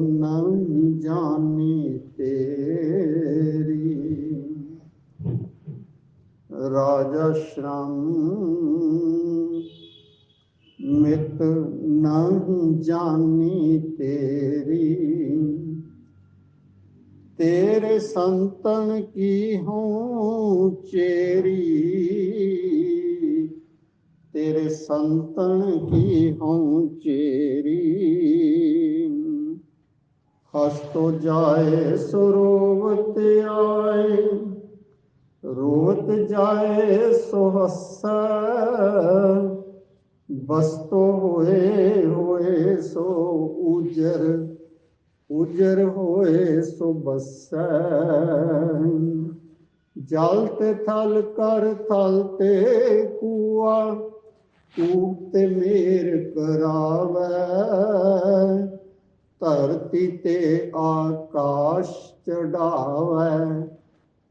ਨਵੀਂ ਜਾਣੀ ਤੇਰੀ। ਰਾਜਾ ਸ਼ਰਮ ਮਿਤ ਨਹੀਂ ਜਾਣੀ ਤੇਰੀ। ਤੇਰੇ ਸੰਤਨ ਕੀ ਹੂੰ ਚੇਰੀ? ਤੇਰੇ ਸੰਤਨ ਕੀ ਹੂੰ ਚੇਰੀ? ਹਸਤੋ ਜਾਏ ਸਰੋਵਤ ਆਏ। ਰੋਤ ਜਾਏ, ਸੋ ਹੱਸੈ। ਬਸਤੋ ਹੋਏ ਹੋਏ, ਸੋ ਉਜਰ। ਉਜਰ ਹੋਏ, ਸੋ ਬਸੈ। ਜਲ ਤੇ ਥਲ ਕਰ, ਥਲ ਤੇ ਕੂਆ। ਕੂਪ ਤੇ ਮੇਰ ਕਰਾਵੈ। ਧਰਤੀ ਤੇ ਆਕਾਸ਼ ਚੜਾਵੈ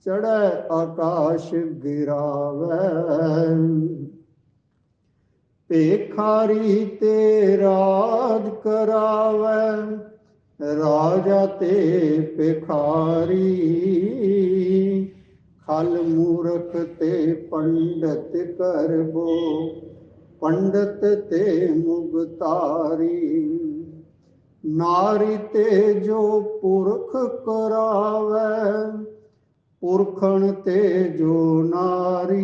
ਚੜੈ ਆਕਾਸ਼ ਗਿਰਾਵੈ। ਭੇਖਾਰੀ ਤੇ ਰਾਜ ਕਰਾਵੈ, ਰਾਜਾ ਤੇ ਭਿਖਾਰੀ। ਖਲ ਮੂਰਖ ਤੇ ਪੰਡਤ ਕਰਬੋ, ਪੰਡਤ ਤੇ ਮੁਗਤਾਰੀ। ਨਾਰੀ ਤੇ ਜੋ ਪੁਰਖ ਕਰਾਵੈ, ਪੁਰਖਣ ਤੇ ਜੋ ਨਾਰੀ,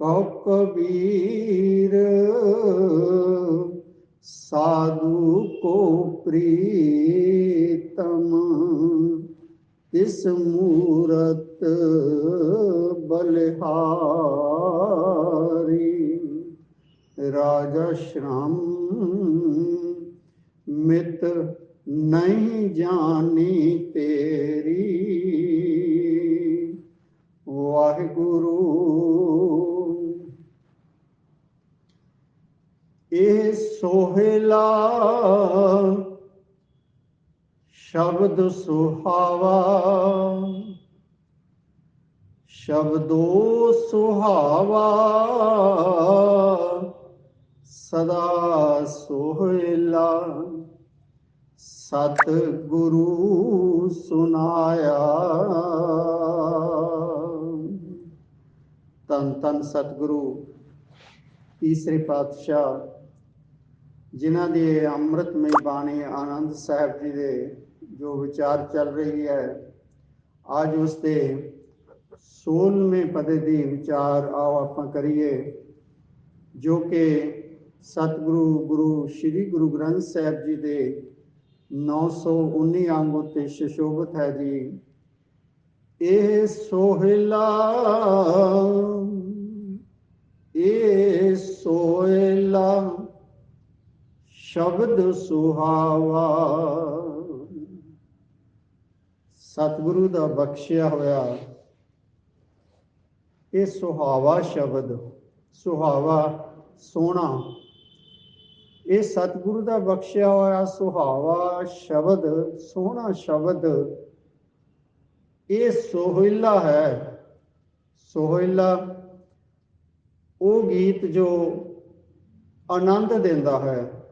ਕਉ ਕਬੀਰ ਸਾਧੂ ਕੋ ਪ੍ਰੀਤਮ ਇਸ ਮੂਰਤ ਬਲਿਹਾਰੀ। ਰਾਜਾ ਸ਼੍ਰਮ ਮਿਤ ਨਹੀਂ ਜਾਣੀ ਤੇਰੀ। ਵਾਹਿਗੁਰੂ ਇਹ ਸੋਹਿਲਾ ਸ਼ਬਦ ਸੁਹਾਵਾ ਸ਼ਬਦੋ ਸੁਹਾਵਾ ਸਦਾ ਸੋਹਿਲਾ। ਸਤ ਗੁਰੂ ਸੁਨਾਇਆ ਤਨ ਤਨ ਸਤਿਗੁਰੂ, ਤੀਸਰੇ ਪਾਤਸ਼ਾਹ, ਜਿਨ੍ਹਾਂ ਦੀ ਅੰਮ੍ਰਿਤਮਈ ਬਾਣੀ ਆਨੰਦ ਸਾਹਿਬ ਜੀ ਦੇ ਜੋ ਵਿਚਾਰ ਚੱਲ ਰਹੀ ਹੈ, ਅੱਜ ਉਸ ਦੇ 16ਵੇਂ ਪਦੇ ਦੀ ਵਿਚਾਰ ਆਓ ਆਪਾਂ ਕਰੀਏ, ਜੋ ਕਿ ਸਤਿਗੁਰੂ ਗੁਰੂ ਸ੍ਰੀ ਗੁਰੂ ਗ੍ਰੰਥ ਸਾਹਿਬ ਜੀ ਦੇ 919 ਅੰਗ ਉਤੇ ਸ਼ਸ਼ੋਭਤ ਹੈ ਜੀ। ਇਹ ਸੋਹਿਲਾ ਇਹ ਸੋਹਿਲਾ ਸ਼ਬਦ ਸੁਹਾਵਾ। ਸਤਿਗੁਰੂ ਦਾ ਬਖਸ਼ਿਆ ਹੋਇਆ ਇਹ ਸੁਹਾਵਾ ਸ਼ਬਦ, ਸੁਹਾਵਾ ਸੋਹਣਾ ਇਹ ਸਤਿਗੁਰੂ ਦਾ ਬਖਸ਼ਿਆ ਹੋਇਆ ਸੁਹਾਵਾ ਸ਼ਬਦ, ਸੋਹਣਾ ਸ਼ਬਦ। ਇਹ ਸੋਹਿਲਾ ਹੈ। ਸੋਹਿਲਾ, ਉਹ ਗੀਤ ਜੋ ਆਨੰਦ ਦਿੰਦਾ ਹੈ।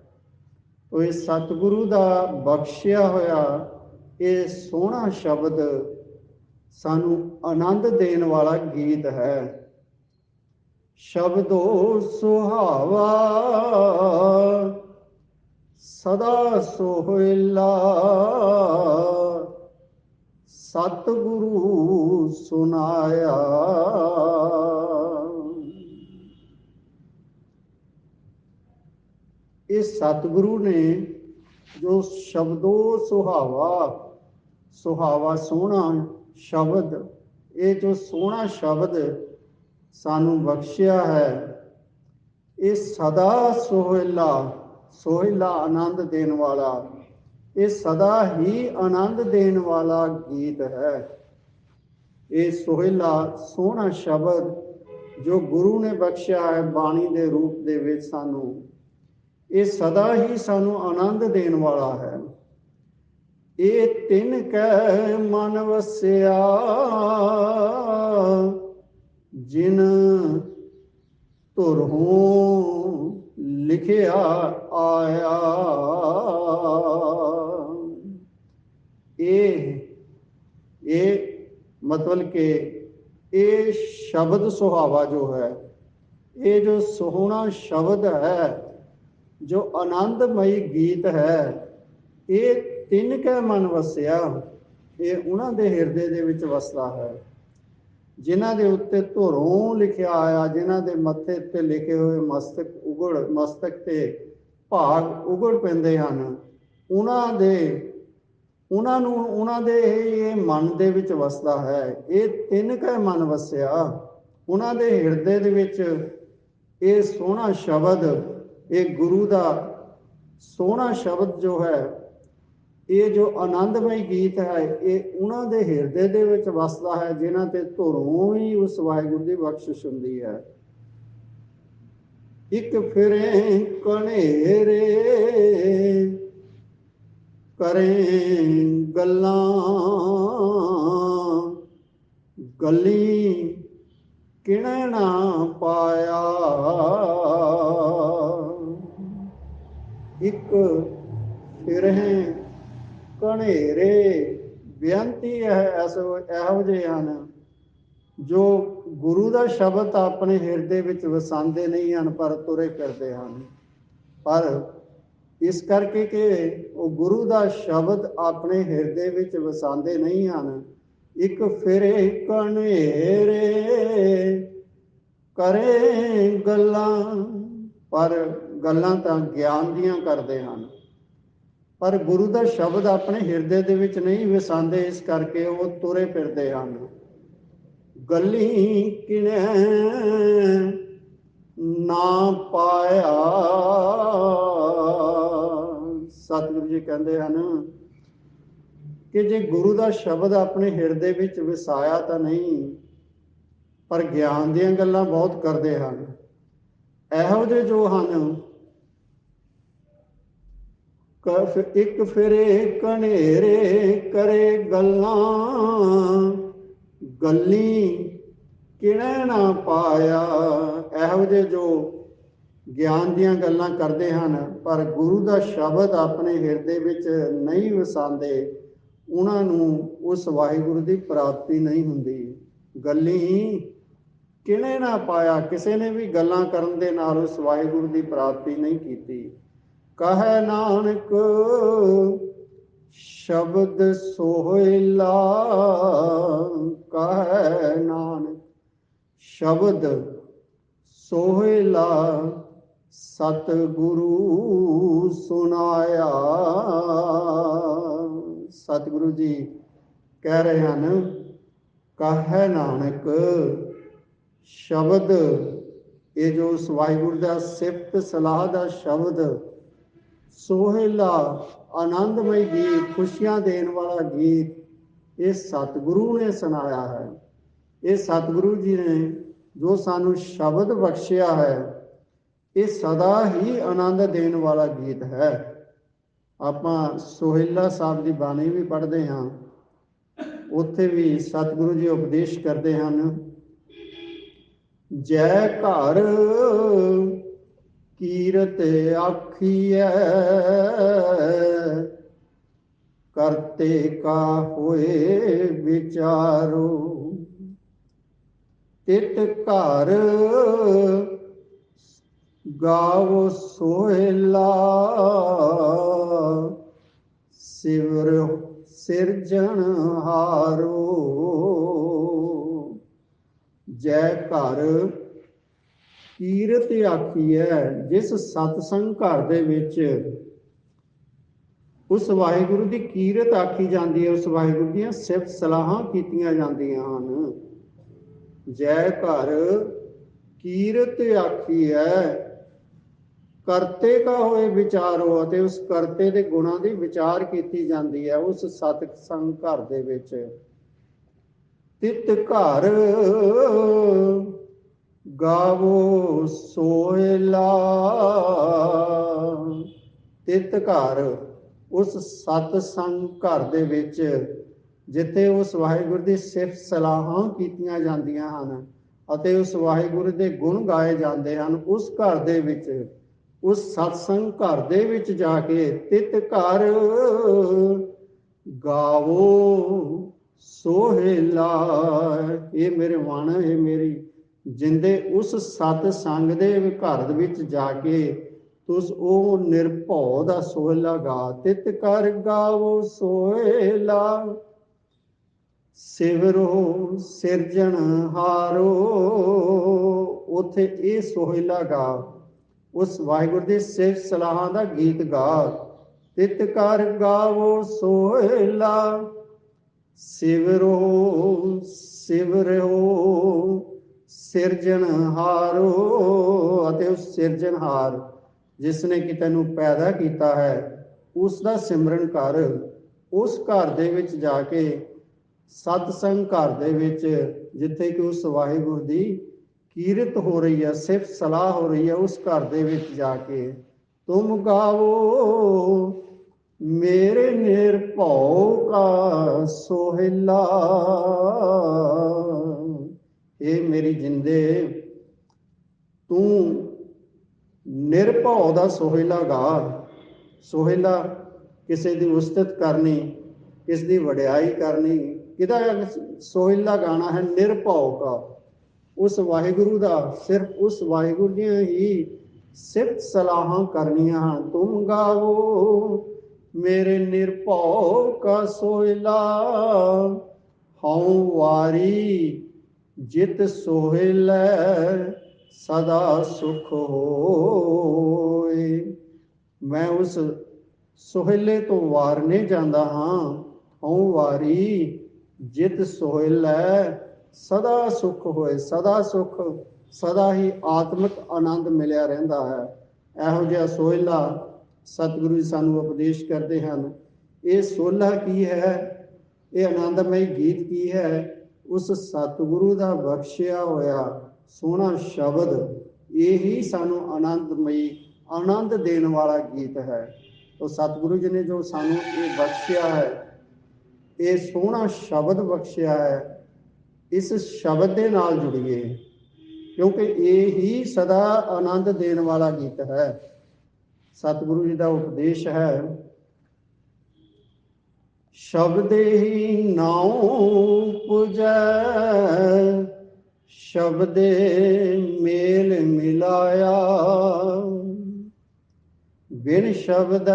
ਉਹ ਇਹ ਸਤਿਗੁਰੂ ਦਾ ਬਖਸ਼ਿਆ ਹੋਇਆ, ਇਹ ਸੋਹਣਾ ਸ਼ਬਦ ਸਾਨੂੰ ਆਨੰਦ ਦੇਣ ਵਾਲਾ ਗੀਤ ਹੈ। ਸ਼ਬਦੋ ਸੁਹਾਵਾ ਸਦਾ ਸੋਹਿਲਾ। ਸਤਿਗੁਰੂ ਸੁਨਾਇਆ। ਇਹ ਸਤਿਗੁਰੂ ਨੇ ਜੋ ਸ਼ਬਦੋ ਸੁਹਾਵਾ ਸੁਹਾਵਾ ਸੋਹਣਾ ਸ਼ਬਦ, ਇਹ ਜੋ ਸੋਹਣਾ ਸ਼ਬਦ ਸਾਨੂੰ ਬਖਸ਼ਿਆ ਹੈ, ਇਹ ਸਦਾ ਸੋਹਿਲਾ। ਸੋਹਿਲਾ ਆਨੰਦ ਦੇਣ ਵਾਲਾ। ਇਹ ਸਦਾ ਹੀ ਆਨੰਦ ਦੇਣ ਵਾਲਾ ਗੀਤ ਹੈ। ਇਹ ਸੋਹਿਲਾ ਸੋਹਣਾ ਸ਼ਬਦ ਜੋ ਗੁਰੂ ਨੇ ਬਖਸ਼ਿਆ ਹੈ ਬਾਣੀ ਦੇ ਰੂਪ ਦੇ ਵਿੱਚ ਸਾਨੂੰ। ਇਹ ਸਦਾ ਹੀ ਸਾਨੂੰ ਆਨੰਦ ਦੇਣ ਵਾਲਾ ਹੈ। ਇਹ ਤਿੰਨ ਕੈ ਮਨ ਵਸਿਆ, ਜਿਨ ਧੁਰਹੋਂ ਲਿਖਿਆ ਆਇਆ। ਇਹ ਇਹ ਮਤਲਬ ਕਿ ਇਹ ਸ਼ਬਦ ਸੁਹਾਵਾ ਜੋ ਹੈ, ਇਹ ਜੋ ਸੋਹਣਾ ਸ਼ਬਦ ਹੈ, ਜੋ ਆਨੰਦਮਈ ਗੀਤ ਹੈ, ਇਹ ਤਿੰਨ ਕੈ ਮਨ ਵਸਿਆ, ਇਹ ਉਹਨਾਂ ਦੇ ਹਿਰਦੇ ਦੇ ਵਿੱਚ ਵਸਦਾ ਹੈ। ਜਿਨ੍ਹਾਂ ਦੇ ਉੱਤੇ ਧੁਰੋਂ ਲਿਖਿਆ ਆਇਆ, ਜਿਨ੍ਹਾਂ ਦੇ ਮੱਥੇ ਤੇ ਲਿਖੇ ਹੋਏ ਮਸਤਕ ਉਗੜ, ਮਸਤਕ ਤੇ ਭਾਗ ਉਗੜ ਪੈਂਦੇ ਹਨ, ਉਹਨਾਂ ਦੇ, ਉਹਨਾਂ ਨੂੰ, ਉਹਨਾਂ ਦੇ ਇਹ ਮਨ ਦੇ ਵਿੱਚ ਵਸਦਾ ਹੈ। ਇਹ ਤਿੰਨ ਕੈ ਮਨ ਵਸਿਆ। ਉਹਨਾਂ ਦੇ ਹਿਰਦੇ ਦੇ ਵਿੱਚ ਇਹ ਸੋਹਣਾ ਸ਼ਬਦ, ਇਹ ਗੁਰੂ ਦਾ ਸੋਹਣਾ ਸ਼ਬਦ ਜੋ ਹੈ ਇਹ ਜੋ ਆਨੰਦਮਈ ਗੀਤ ਹੈ, ਇਹ ਉਹਨਾਂ ਦੇ ਹਿਰਦੇ ਦੇ ਵਿੱਚ ਵਸਦਾ ਹੈ, ਜਿਨ੍ਹਾਂ ਤੇ ਧੁਰੋਂ ਹੀ ਉਸ ਵਾਹਿਗੁਰੂ ਦੀ ਬਖਸ਼ਿਸ਼ ਹੁੰਦੀ ਹੈ। ਇੱਕ ਫਿਰੇ ਕਣੇਰੇ ਕਰੇ ਗੱਲਾਂ, ਗਲੀ ਕਿਣੈ ਨਾ ਪਾਇਆ। ਇੱਕ ਫਿਰਹਿ ਕਣੇਰੇ ਬੇਅੰਤੀ ਹੈ ਐਸੋ ਇਹੋ ਜਿਹੇ ਹਨ ਜੋ ਗੁਰੂ ਦਾ ਸ਼ਬਦ ਆਪਣੇ ਹਿਰਦੇ ਵਿੱਚ ਵਸਾਉਂਦੇ ਨਹੀਂ ਹਨ, ਪਰ ਤੁਰੇ ਫਿਰਦੇ ਹਨ। ਪਰ ਇਸ ਕਰਕੇ ਕਿ ਉਹ ਗੁਰੂ ਦਾ ਸ਼ਬਦ ਆਪਣੇ ਹਿਰਦੇ ਵਿੱਚ ਵਸਾਉਂਦੇ ਨਹੀਂ ਹਨ। ਇੱਕ ਫਿਰੇ ਕਣੇਰੇ ਕਰੇ ਗੱਲਾਂ, ਪਰ ਗੱਲਾਂ ਤਾਂ ਗਿਆਨ ਦੀਆਂ ਕਰਦੇ ਹਨ। ਪਰ ਗੁਰੂ ਦਾ ਸ਼ਬਦ ਆਪਣੇ ਹਿਰਦੇ ਦੇ ਵਿੱਚ ਨਹੀਂ ਵਸਾਉਂਦੇ, ਇਸ ਕਰਕੇ ਉਹ ਤੁਰੇ ਫਿਰਦੇ ਹਨ। ਗੱਲੀ ਕਿਣੈ ਨਾ ਪਾਇਆ। ਸਤਿਗੁਰੂ ਜੀ ਕਹਿੰਦੇ ਹਨ ਕਿ ਜੇ ਗੁਰੂ ਦਾ ਸ਼ਬਦ ਆਪਣੇ ਹਿਰਦੇ ਵਿੱਚ ਵਸਾਇਆ ਤਾਂ ਨਹੀਂ, ਪਰ ਗਿਆਨ ਦੀਆਂ ਗੱਲਾਂ ਬਹੁਤ ਕਰਦੇ ਹਨ। ਇਹੋ ਜਿਹੇ ਜੋ ਹਨ ਕ ਇੱਕ ਫਿਰੇ ਕਣੇਰੇ ਕਰੇ ਗੱਲਾਂ। ਗੱਲੀ ਕਿਣੈ ਨਾ ਪਾਇਆ। ਇਹੋ ਜਿਹੇ ਜੋ ਗਿਆਨ ਦੀਆਂ ਗੱਲਾਂ ਕਰਦੇ ਹਨ, ਪਰ ਗੁਰੂ ਦਾ ਸ਼ਬਦ ਆਪਣੇ ਹਿਰਦੇ ਵਿੱਚ ਨਹੀਂ ਵਸਾਉਂਦੇ। ਉਹਨਾਂ ਨੂੰ ਉਸ ਵਾਹਿਗੁਰੂ ਦੀ ਪ੍ਰਾਪਤੀ ਨਹੀਂ ਹੁੰਦੀ। ਗੱਲੀ ਕਿਣੇ ਨਾ ਪਾਇਆ। ਕਿਸੇ ਨੇ ਵੀ ਗੱਲਾਂ ਕਰਨ ਦੇ ਨਾਲ ਉਸ ਵਾਹਿਗੁਰੂ ਦੀ ਪ੍ਰਾਪਤੀ ਨਹੀਂ ਕੀਤੀ। ਕਹੈ ਨਾਨਕ, ਸ਼ਬਦ ਸੋਹਿਲਾ। ਕਹੈ ਨਾਨਕ, ਸ਼ਬਦ ਸੋਹਿਲਾ ਸਤ ਗੁਰੂ ਸੁਨਾਇਆ ਸਤਿਗੁਰੂ ਜੀ ਕਹਿ ਰਹੇ ਹਨ, ਕਹੈ ਨਾਨਕ, ਸ਼ਬਦ, ਇਹ ਜੋ ਉਸ ਵਾਹਿਗੁਰੂ ਦਾ ਸਿਫਤ ਸਲਾਹ ਦਾ ਸ਼ਬਦ ਸੋਹਿਲਾ ਆਨੰਦਮਈ ਗੀਤ, ਖੁਸ਼ੀਆਂ ਦੇਣ ਵਾਲਾ ਗੀਤ, ਇਹ ਸਤਿਗੁਰੂ ਨੇ ਸੁਣਾਇਆ ਹੈ। ਇਹ ਸਤਿਗੁਰੂ ਜੀ ਨੇ ਜੋ ਸਾਨੂੰ ਸ਼ਬਦ ਬਖਸ਼ਿਆ ਹੈ, ਇਹ ਸਦਾ ਹੀ ਆਨੰਦ ਦੇਣ ਵਾਲਾ ਗੀਤ ਹੈ। ਆਪਾਂ ਸੋਹਿਲਾ ਸਾਹਿਬ ਦੀ ਬਾਣੀ ਵੀ ਪੜ੍ਹਦੇ ਹਾਂ। ਉੱਥੇ ਵੀ ਸਤਿਗੁਰੂ ਜੀ ਉਪਦੇਸ਼ ਕਰਦੇ ਹਨ, ਜੈ ਘਰ ਕੀਰਤ ਆਖੀਐ, ਕਰਤੇ ਕਾ ਹੋਏ ਵਿਚਾਰੋ। ਤਿਤ ਘਰ ਗਾਵੋ ਸੋਹਿਲਾ, ਸਿਵਰ ਸਿਰਜਣ ਹਾਰੋ। ਜੈ ਘਰ ਕੀਰਤ ਆਖੀ ਹੈ ਜਿਸ ਸਤਸੰਗ ਘਰ ਦੇ ਵਿੱਚ ਉਸ ਵਾਹਿਗੁਰੂ ਦੀ ਕੀਰਤ ਆਖੀ ਜਾਂਦੀ ਹੈ, ਉਸ ਵਾਹਿਗੁਰੂ ਦੀਆਂ ਸਿਫਤ ਸਲਾਹਾਂ ਕੀਤੀਆਂ ਜਾਂਦੀਆਂ ਹਨ। ਜੈ ਘਰ ਕੀਰਤ ਆਖੀ ਹੈ ਕਰਤੇ ਕਾ ਹੋਏ ਵਿਚਾਰੋ ਅਤੇ ਉਸ ਕਰਤੇ ਦੇ ਗੁਣਾਂ ਦੀ ਵਿਚਾਰ ਕੀਤੀ ਜਾਂਦੀ ਹੈ ਉਸ ਸਤਸੰਗ ਘਰ ਦੇ ਵਿੱਚ। ਤਿਤ ਘਰ ਗਾਵੋ ਸੋਇਲਾ। ਤਿਤ ਘਰ ਉਸ ਸਤਸੰਗ ਘਰ ਦੇ ਵਿੱਚ, ਜਿੱਥੇ ਉਸ ਵਾਹਿਗੁਰੂ ਦੀ ਸਿਫਤ ਸਲਾਹਾਂ ਕੀਤੀਆਂ ਜਾਂਦੀਆਂ ਹਨ ਅਤੇ ਉਸ ਵਾਹਿਗੁਰੂ ਦੇ ਗੁਣ ਗਾਏ ਜਾਂਦੇ ਹਨ, ਉਸ ਘਰ ਦੇ ਵਿੱਚ, ਉਸ ਸਤਸੰਗ ਘਰ ਦੇ ਵਿੱਚ ਜਾ ਕੇ ਤਿਤ ਘਰ ਗਾਵੋ ਸੋਹਿਲਾ। ਇਹ ਮੇਰੇ ਮਨ ਇਹ ਮੇਰੀ ਜਿੰਦੇ ਉਸ ਸਤ ਸੰਗ ਦੇ ਘਰ ਵਿੱਚ ਜਾ ਕੇ ਤੁਸ ਉਹ ਨਿਰਭਉ ਦਾ ਸੋਹਿਲਾ ਗਾ, ਤਿਤ ਕਰ ਗਾਵੋ ਸੋਹਿਲਾ। ਸਿਵਰੋ ਸਿਰਜਣ ਹਾਰੋ, ਉਥੇ ਇਹ ਸੋਹਿਲਾ ਗਾ। ਉਸ ਵਾਹਿਗੁਰੂ ਦੇ ਸਿਫਤ ਸਲਾਹਾਂ ਦਾ ਗੀਤ ਗਾ, ਤਿਤ ਕਰ ਗਾਵੋ ਸੋਹਿਲਾ। ਸਿਵਰੋ ਸਿਵਰੋ ਸਿਰਜਣਹਾਰੋ ਅਤੇ ਉਸ ਸਿਰਜਣਹਾਰ ਜਿਸ ਨੇ ਕਿ ਤੈਨੂੰ ਪੈਦਾ ਕੀਤਾ ਹੈ, ਉਸ ਦਾ ਸਿਮਰਨ ਕਰ। ਉਸ ਘਰ ਦੇ ਵਿੱਚ ਜਾ ਕੇ, ਸਤਸੰਗ ਘਰ ਦੇ ਵਿੱਚ, ਜਿੱਥੇ ਕਿ ਉਸ ਵਾਹਿਗੁਰੂ ਦੀ ਕੀਰਤ ਹੋ ਰਹੀ ਹੈ, ਸਿਫਤ ਸਲਾਹ ਹੋ ਰਹੀ ਹੈ, ਉਸ ਘਰ ਦੇ ਵਿੱਚ ਜਾ ਕੇ, ਤੁਮ ਗਾਵੋ, ਮੇਰੇ ਨਿਰਭਉ ਕਾ ਸੋਹਿਲਾ। ਇਹ ਮੇਰੀ ਜਿੰਦੇ, ਤੂੰ ਨਿਰਭਉ ਦਾ ਸੋਹਿਲਾ ਗਾ। ਸੋਹਿਲਾ ਕਿਸੇ ਦੀ ਉਸਤਤ ਕਰਨੀ ਕਿਸ ਦੀ ਵਡਿਆਈ ਕਰਨੀ। ਕਿਹਦਾ ਸੋਹਿਲਾ ਗਾਣਾ ਹੈ? ਨਿਰਭਉ ਕਾ। ਉਸ ਵਾਹਿਗੁਰੂ ਦਾ, ਸਿਰਫ ਉਸ ਵਾਹਿਗੁਰੂ ਦੀਆਂ ਹੀ ਸਿਫਤ ਸਲਾਹਾਂ ਕਰਨੀਆਂ ਹਨ। ਤੁਮ ਗਾਵੋ, ਮੇਰੇ ਨਿਰਭਉ ਕਾ ਸੋਇਲਾ ਹਉ ਵਾਰੀ ਜਿਤ ਸੋਹਿਲੈ ਸਦਾ ਸੁਖ ਹੋਏ। ਮੈਂ ਉਸ ਸੋਹਿਲੇ ਤੋਂ ਵਾਰਨੇ ਜਾਂਦਾ ਹਾਂ, ਹਉ ਵਾਰੀ ਜਿਤ ਸੋਹਿਲੈ ਸਦਾ ਸੁਖ ਹੋਏ, ਸਦਾ ਸੁਖ, ਸਦਾ ਹੀ ਆਤਮਿਕ ਆਨੰਦ ਮਿਲਿਆ ਰਹਿੰਦਾ ਹੈ। ਇਹੋ ਜਿਹਾ ਸੋਹਿਲਾ ਸਤਿਗੁਰੂ ਜੀ ਸਾਨੂੰ ਉਪਦੇਸ਼ ਕਰਦੇ ਹਨ। ਇਹ ਸੋਲਾ ਕੀ ਹੈ? ਇਹ ਆਨੰਦਮਈ ਗੀਤ ਕੀ ਹੈ? ਉਸ ਸਤਿਗੁਰੂ ਦਾ ਬਖਸ਼ਿਆ ਹੋਇਆ ਸੋਹਣਾ ਸ਼ਬਦ, ਇਹੀ ਸਾਨੂੰ ਆਨੰਦਮਈ ਆਨੰਦ ਦੇਣ ਵਾਲਾ ਗੀਤ ਹੈ। ਤੋ ਸਤਿਗੁਰੂ ਜੀ ਨੇ ਜੋ ਸਾਨੂੰ ਇਹ ਬਖਸ਼ਿਆ ਹੈ, ਇਹ ਸੋਹਣਾ ਸ਼ਬਦ ਬਖਸ਼ਿਆ ਹੈ, ਇਸ ਸ਼ਬਦ ਦੇ ਨਾਲ ਜੁੜੀਏ, ਕਿਉਂਕਿ ਇਹ ਹੀ ਸਦਾ ਆਨੰਦ ਦੇਣ ਵਾਲਾ ਗੀਤ ਹੈ। ਸਤਿਗੁਰੂ ਜੀ ਦਾ ਉਪਦੇਸ਼ ਹੈ ਸ਼ਬਦੇ ਹੀ ਨਾਉ ਪੁਜੈ ਸ਼ਬਦੇ ਮੇਲ ਮਿਲਾਇਆ। ਬਿਨ ਸ਼ਬਦ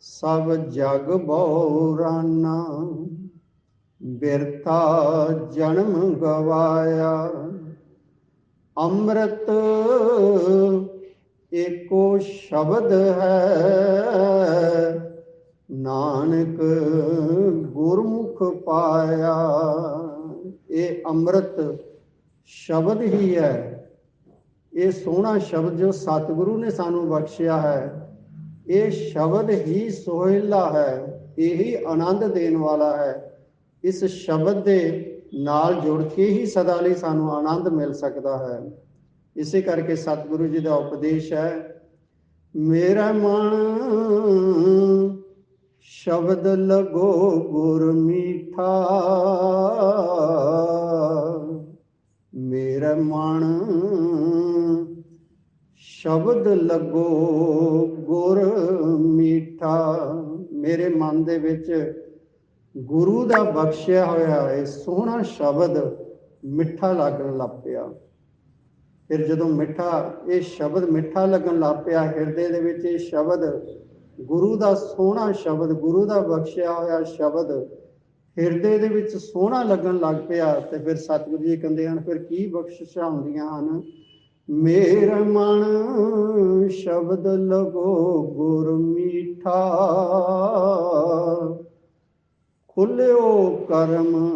ਸਭ ਜਗ ਬੋਰਾਨਾ ਬਿਰਤਾ ਜਨਮ ਗਵਾਇਆ। ਅੰਮ੍ਰਿਤ ਏਕੋ ਸ਼ਬਦ ਹੈ ਨਾਨਕ ਗੁਰਮੁਖ ਪਾਇਆ, ਇਹ ਅੰਮ੍ਰਿਤ ਸ਼ਬਦ ਹੀ ਹੈ। ਇਹ ਸੋਹਣਾ ਸ਼ਬਦ ਜੋ ਸਤਿਗੁਰੂ ਨੇ ਸਾਨੂੰ ਬਖਸ਼ਿਆ ਹੈ, ਇਹ ਸ਼ਬਦ ਹੀ ਸੋਹਿਲਾ ਹੈ, ਇਹੀ ਆਨੰਦ ਦੇਣ ਵਾਲਾ ਹੈ। ਇਸ ਸ਼ਬਦ ਦੇ ਨਾਲ ਜੁੜ ਕੇ ਹੀ ਸਦਾ ਲਈ ਸਾਨੂੰ ਆਨੰਦ ਮਿਲ ਸਕਦਾ ਹੈ। ਇਸੇ ਕਰਕੇ ਸਤਿਗੁਰੂ ਜੀ ਦਾ ਉਪਦੇਸ਼ ਹੈ, ਮੇਰਾ ਮਨ ਸ਼ਬਦ ਲਗੋ ਗੁਰ ਮੀਠਾ। ਮੇਰਾ ਮਨ ਸ਼ਬਦ ਲਗੋ ਗੁਰ ਮੀਠਾ। ਮੇਰੇ ਮਨ ਦੇ ਵਿੱਚ ਗੁਰੂ ਦਾ ਬਖਸ਼ਿਆ ਹੋਇਆ ਇਹ ਸੋਹਣਾ ਸ਼ਬਦ ਮਿੱਠਾ ਲੱਗਣ ਲੱਗ ਪਿਆ। ਫਿਰ ਜਦੋਂ ਮਿੱਠਾ, ਇਹ ਸ਼ਬਦ ਮਿੱਠਾ ਲੱਗਣ ਲੱਗ ਪਿਆ, ਹਿਰਦੇ ਦੇ ਵਿੱਚ ਇਹ ਸ਼ਬਦ ਗੁਰੂ ਦਾ ਸੋਹਣਾ ਸ਼ਬਦ, ਗੁਰੂ ਦਾ ਬਖਸ਼ਿਆ ਹੋਇਆ ਸ਼ਬਦ ਹਿਰਦੇ ਦੇ ਵਿੱਚ ਸੋਹਣਾ ਲੱਗਣ ਲੱਗ ਪਿਆ ਤੇ ਫਿਰ ਸਤਿਗੁਰੂ ਜੀ ਕਹਿੰਦੇ ਹਨ, ਫਿਰ ਕੀ ਬਖਸ਼ਿਸ਼ਾਂ ਹੁੰਦੀਆਂ ਹਨ? ਮੇਰਾ ਮਨ ਸ਼ਬਦ ਲਗੋ ਗੁਰ ਮੀਠਾ, ਖੁੱਲਿਓ ਕਰਮ।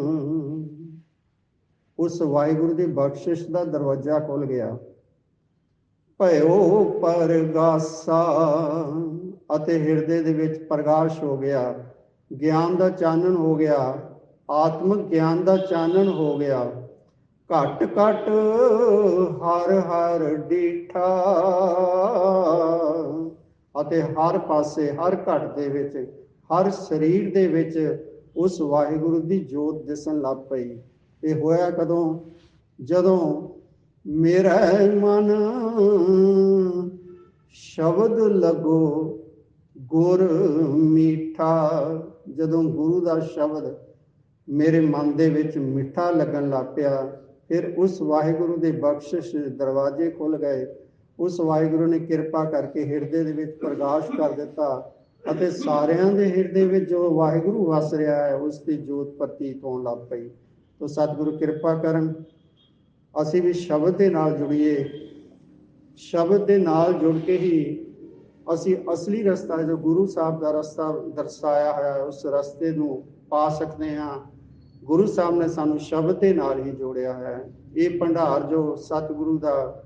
ਉਸ ਵਾਹਿਗੁਰੂ ਦੀ ਬਖਸ਼ਿਸ਼ ਦਾ ਦਰਵਾਜ਼ਾ ਖੁੱਲ ਗਿਆ। ਭਇਓ ਪਰਗਾਸਾ ਅਤੇ ਹਿਰਦੇ ਦੇ ਵਿੱਚ ਪ੍ਰਕਾਸ਼ ਹੋ ਗਿਆ। ਗਿਆਨ ਦਾ ਚਾਨਣ ਹੋ ਗਿਆ। ਆਤਮਿਕ ਗਿਆਨ ਦਾ ਚਾਨਣ ਹੋ ਗਿਆ। ਘਟ ਘਟ ਹਰ ਹਰ ਡੀਠਾ ਅਤੇ ਹਰ ਪਾਸੇ, ਹਰ ਘਟ ਦੇ ਵਿੱਚ, ਹਰ ਸਰੀਰ ਦੇ ਵਿੱਚ ਉਸ ਵਾਹਿਗੁਰੂ ਦੀ ਜੋਤ ਦਿਸਣ ਲੱਗ ਪਈ। ਇਹ ਹੋਇਆ ਕਦੋਂ? ਜਦੋਂ ਮੇਰਾ ਮਨ ਸ਼ਬਦ ਲਗੋ ਗੁਰ ਮੀਠਾ, ਜਦੋਂ ਗੁਰੂ ਦਾ ਸ਼ਬਦ ਮੇਰੇ ਮਨ ਦੇ ਵਿੱਚ ਮਿੱਠਾ ਲੱਗਣ ਲੱਗ ਪਿਆ, ਫਿਰ ਉਸ ਵਾਹਿਗੁਰੂ ਦੇ ਬਖਸ਼ਿਸ਼ ਦਰਵਾਜ਼ੇ ਖੁੱਲ ਗਏ। ਉਸ ਵਾਹਿਗੁਰੂ ਨੇ ਕਿਰਪਾ ਕਰਕੇ ਹਿਰਦੇ ਦੇ ਵਿੱਚ ਪ੍ਰਕਾਸ਼ ਕਰ ਦਿੱਤਾ ਅਤੇ ਸਾਰਿਆਂ ਦੇ ਹਿਰਦੇ ਵਿੱਚ ਜੋ ਵਾਹਿਗੁਰੂ ਵਸ ਰਿਹਾ ਹੈ, ਉਸ ਦੀ ਜੋਤ ਪ੍ਰਤੀਤ ਹੋਣ ਲੱਗ ਪਈ। ਤੋ ਸਤਿਗੁਰੂ ਕਿਰਪਾ ਕਰਨ, ਅਸੀਂ ਵੀ ਸ਼ਬਦ ਦੇ ਨਾਲ ਜੁੜੀਏ। ਸ਼ਬਦ ਦੇ ਨਾਲ ਜੁੜ ਕੇ ਹੀ ਅਸੀਂ ਅਸਲੀ ਰਸਤਾ ਜੋ ਗੁਰੂ ਸਾਹਿਬ ਦਾ ਰਸਤਾ ਦਰਸਾਇਆ ਹੋਇਆ ਹੈ, ਉਸ ਰਸਤੇ ਨੂੰ ਪਾ ਸਕਦੇ ਹਾਂ। ਗੁਰੂ ਸਾਹਿਬ ਨੇ ਸਾਨੂੰ ਸ਼ਬਦ ਦੇ ਨਾਲ ਹੀ ਜੋੜਿਆ ਹੈ। ਇਹ ਭੰਡਾਰ ਜੋ ਸਤਿਗੁਰੂ ਦਾ,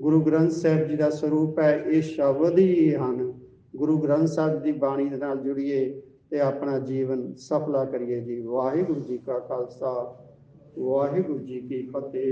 ਗੁਰੂ ਗ੍ਰੰਥ ਸਾਹਿਬ ਜੀ ਦਾ ਸਰੂਪ ਹੈ, ਇਹ ਸ਼ਬਦ ਹੀ ਹਨ। ਗੁਰੂ ਗ੍ਰੰਥ ਸਾਹਿਬ ਦੀ ਬਾਣੀ ਦੇ ਨਾਲ ਜੁੜੀਏ ਤੇ ਆਪਣਾ ਜੀਵਨ ਸਫਲਾ ਕਰੀਏ ਜੀ। ਵਾਹਿਗੁਰੂ ਜੀ ਕਾ ਖਾਲਸਾ, ਵਾਹਿਗੁਰੂ ਜੀ ਕੀ ਫਤਿਹ।